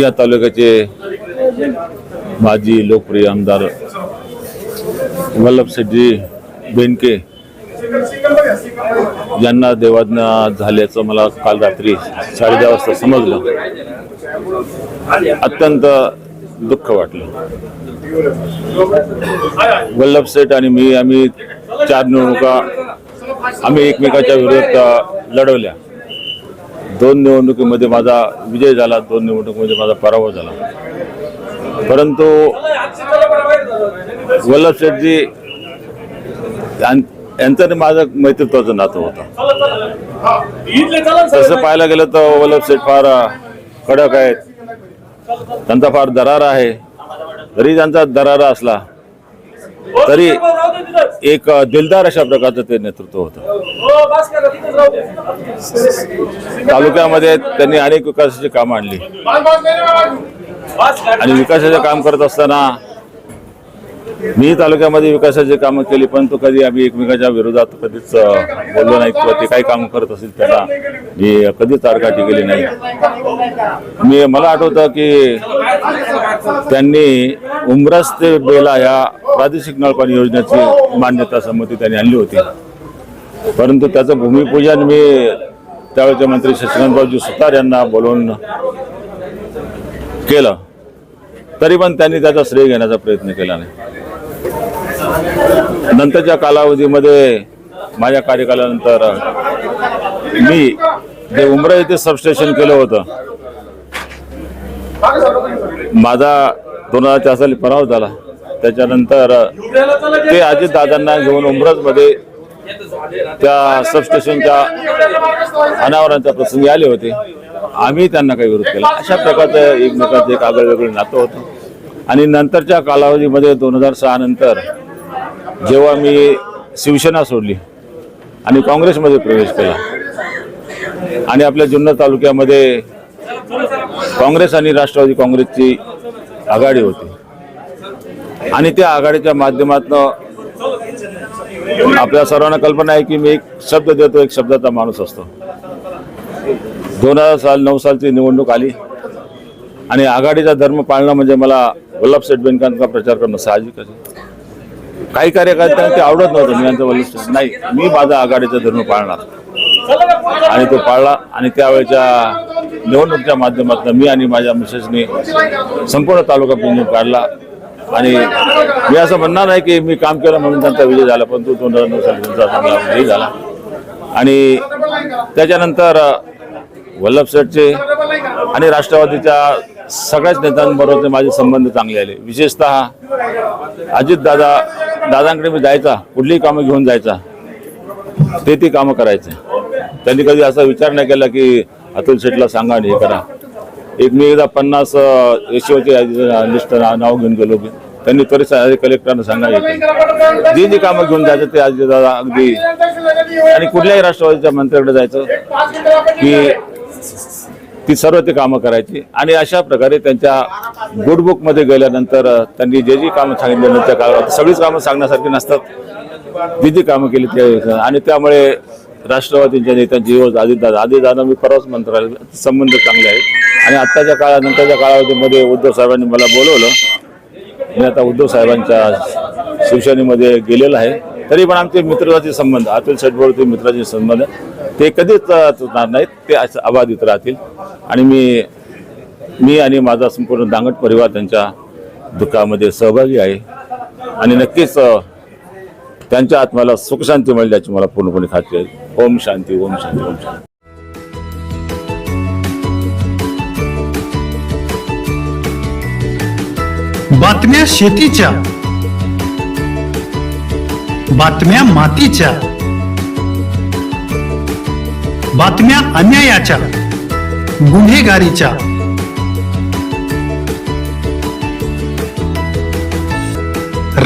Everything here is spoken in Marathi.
या तालुक्याचे माजी लोकप्रिय आमदार वल्लभशेठजी बेनके यांना देवाज्ञा झाल्याचं मला काल रात्री साडेदहा वाजता समजलं. अत्यंत दुःख वाटलं. वल्लभ सेठ आणि मी आम्ही चार निवडणुका आम्ही एकमेकाच्या विरोधात लढवल्या. दोन निवडणुकीमध्ये माझा विजय झाला दोन निवडणुकीमध्ये माझा पराभव झाला. परंतु वल्लभ शेठजी यां- यांचं माझं मैत्रित्वाचं नातं होतं. तसं पाहायला गेलं तर वल्लभ शेठ फार कडक आहेत. त्यांचा फार दरारा आहे. जरी त्यांचा दरारा असला तरी एक अ, दिलदार अशा प्रकारचं ते नेतृत्व होतं. तालुक्यामध्ये त्यांनी अनेक विकासाची कामं आणली. आणि विकासाचे काम करत असताना मी तालुक्यामध्ये विकासाची कामं केली पण तो कधी आम्ही एकमेकाच्या विरोधात कधीच बोललो नाही किंवा ते काही काम करत असेल त्यांना मी कधीच तारकाटी केली नाही. मी मला आठवतं की त्यांनी उमरस ते बेला या प्रादेशिक नळपाणी योजनेची मान्यता संमती त्यांनी आणली होती. परंतु त्याचं भूमिपूजन मी त्यावेळेचे मंत्री शशिकांतरावजी सुतार यांना बोलवून केलं. तरी पण त्यांनी त्याचा श्रेय घेण्याचा प्रयत्न केला नाही. नंतरच्या कालावधीमध्ये माझ्या कार्यकालानंतर मी जे उमरा येथे सबस्टेशन केलं होतं माझा दोन हजार चार साली पराव झाला. त्याच्यानंतर ते अजितदादांना घेऊन उमरजमध्ये त्या सबस्टेशनच्या अनावरांच्या प्रसंगी आले होते. आम्ही त्यांना काही विरोध केला. अशा प्रकारचं एकमेकाचं एक आगळं वेगळं नातं होतं. आणि नंतरच्या कालावधीमध्ये दोन हजार सहा नंतर जेव्हा मी शिवसेना सोडली आणि काँग्रेसमध्ये प्रवेश केला आणि आपल्या जुन्नर तालुक्यामध्ये काँग्रेस आणि राष्ट्रवादी काँग्रेसची आघाडी होती आणि त्या आघाडीच्या माध्यमातून आपल्या सर्वांना कल्पना आहे की मी एक शब्द देतो एक शब्दाचा माणूस असतो. दोन हजार साल नऊ सालची निवडणूक आली आणि आघाडीचा धर्म पाळणं म्हणजे मला वल्लभ सेठ बेनकांचा प्रचार करणं साहजिक काही कार्यकर्त्यांना ते आवडत नव्हतं मी यांचं वल्लभ नाही मी माझा आघाडीचा धर्म पाळणार. आणि तो पाळला आणि त्यावेळेच्या निवडणुकीच्या माध्यमातून मी आणि माझ्या मिसेसने संपूर्ण तालुका पिंजून काढला. आणि मी असं म्हणणार नाही की मी काम केलं म्हणून त्यांचा विजय झाला पण दोन हजार नऊ साली त्यांचा चांगला विजय झाला. आणि त्याच्यानंतर वल्लभ शेठचे आणि राष्ट्रवादीच्या सगळ्याच नेत्यांबरोबर माझे संबंध चांगले आले. विशेषतः अजित दादा दादांकडे मी जायचा कुठलीही कामं घेऊन जायचा ते ती कामं करायचे. त्यांनी कधी असा विचार नाही केला की अतुल शेठला सांगा आणि हे करा. एक एकदा पन्नास यशवची लिस्ट नाव घेऊन गेलो त्यांनी त्वरित कलेक्टरांना कलेक्टरना सांगायचे जी जी कामं घेऊन जायचं ते आज दादा अगदी आणि कुठल्याही राष्ट्रवादीच्या मंत्र्याकडे जायचं की ती सर्व ते कामं करायची. आणि अशा प्रकारे त्यांच्या गुडबुकमध्ये गेल्यानंतर त्यांनी जे जी कामं सांगितली नंतर काळात सगळीच कामं सांगण्यासारखी नसतात. जी जी कामं केली ते आणि त्यामुळे राष्ट्रवादीच्या नेत्यांची आदितदादा आदितदादा मी परवाच मंत्रालय संबंध चांगले आहेत. आणि आत्ताच्या काळात नंतरच्या कालावधीमध्ये उद्धव साहेबांनी मला बोलवलं. मी आता उद्धव साहेबांच्या शिवसेनेमध्ये गेलेलो आहे. तरी पण आमचे मित्राचे संबंध अतुल शेटबरोबर मित्राचे संबंध ते कधीच तुटणार नाहीत. ते असं अबाधित राहतील. आणि मी मी आणि माझा संपूर्ण दांगट परिवार त्यांच्या दुःखामध्ये सहभागी आहे. आणि नक्कीच त्यांच्या आत्म्याला सुखशांती मिळेल याची मला पूर्णपणे खात्री आहे. ओम शांती ओम शांती ओम शांती. बातम्या शेतीच्या बातम्या मातीच्या बातम्या अन्यायाच्या गुन्हेगारीच्या.